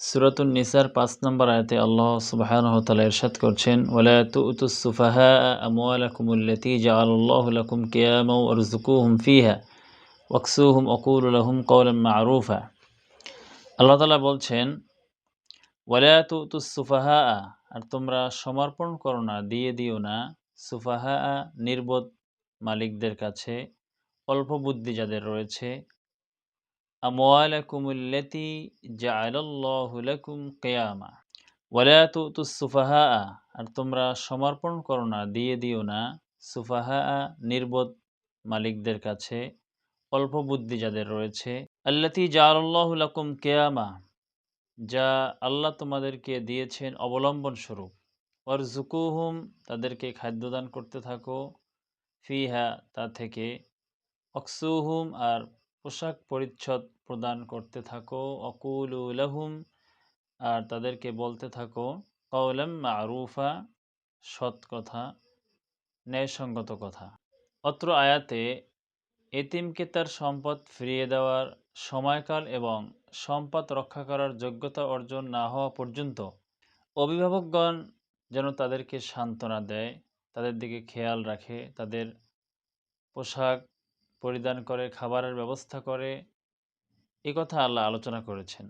সুরাতুন নিসার পাঁচ নম্বর আয়তে আল্লাহ সুবাহানহ তালা ইরশাদ করছেন ওলা তুতুস সুফাহা আমওয়ালাকুমুল্লাতি জাআলাল্লাহু লাকুম কিয়ামাও ওয়ারযুকুহুম ফিহা ওয়াকসুহুম ওকুলু লাহুম কওলাম মারুফা। আল্লাহ তালা বলছেন, ওয়ালা সুফাহা আর তোমরা সমর্পণ করো না, দিয়ে দিও না সুফাহা নির্বোধ মালিকদের কাছে, অল্প বুদ্ধি যাদের রয়েছে আমওয়ালাকুমুল্লাতি জাআলাল্লাহু লাকুম কিয়ামা ওয়ালা তুতুস সুফাহা আর তোমরা সমর্পণ করো না, দিয়ে দিও না সুফাহা নির্বোধ মালিকদের কাছে, অল্প বুদ্ধি যাদের রয়েছে। আল্লাতি জাআলাল্লাহু লাকুম কিয়ামা, যা আল্লাহ তোমাদেরকে দিয়েছেন অবলম্বন স্বরূপ। ওর জুকুহুম তাদেরকে খাদ্যদান করতে থাকো। ফিহা, তা থেকে। অকসুহুম, আর পোশাক পরিচ্ছদ প্রদান করতে থাকো, অকুল উলাহুম আর তাদেরকে বলতে থাকো কৌলাম মারুফা, সৎ কথা, ন্যায়সঙ্গত কথা। অত্র আয়াতে এতিমকে তার সম্পদ ফিরিয়ে দেওয়ার সময়কাল এবং সম্পদ রক্ষা করার যোগ্যতা অর্জন না হওয়া পর্যন্ত অভিভাবকগণ যেন তাদেরকে সান্ত্বনা দেয়, তাদের দিকে খেয়াল রাখে, তাদের পোশাক পরিধান করে খাবারের ব্যবস্থা করে এ কথা আল্লাহ আলোচনা করেছেন।